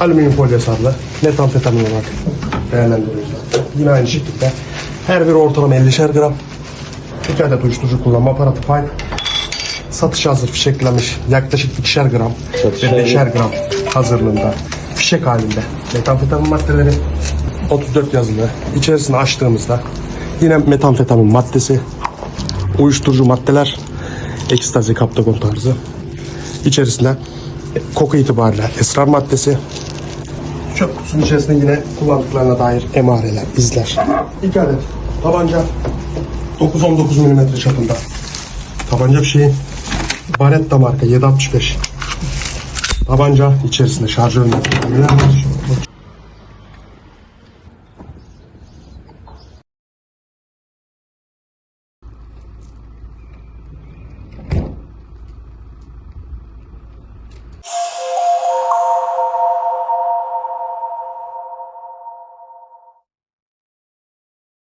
alüminyum folyo sarılı metamfetamin olarak değerlendiriyoruz. Yine aynı şekilde her biri ortalama 50'şer gram. İki adet uyuşturucu kullanma aparatı pipe. Satışa hazır fişeklenmiş yaklaşık 2'şer gram Satışa ve 5'er gram hazırlığında fişek halinde metamfetamin maddeleri 34 yazılı içerisini açtığımızda yine metamfetamin maddesi uyuşturucu maddeler ekstazi kaptagon tarzı içerisinde koku itibariyle esrar maddesi çöp kutusunun içerisinde yine kullandıklarına dair emareler, izler. İki adet tabanca 9-19 mm çapında. Tabanca fişeği Baretta marka 765. Tabanca içerisinde şarjör makineler var.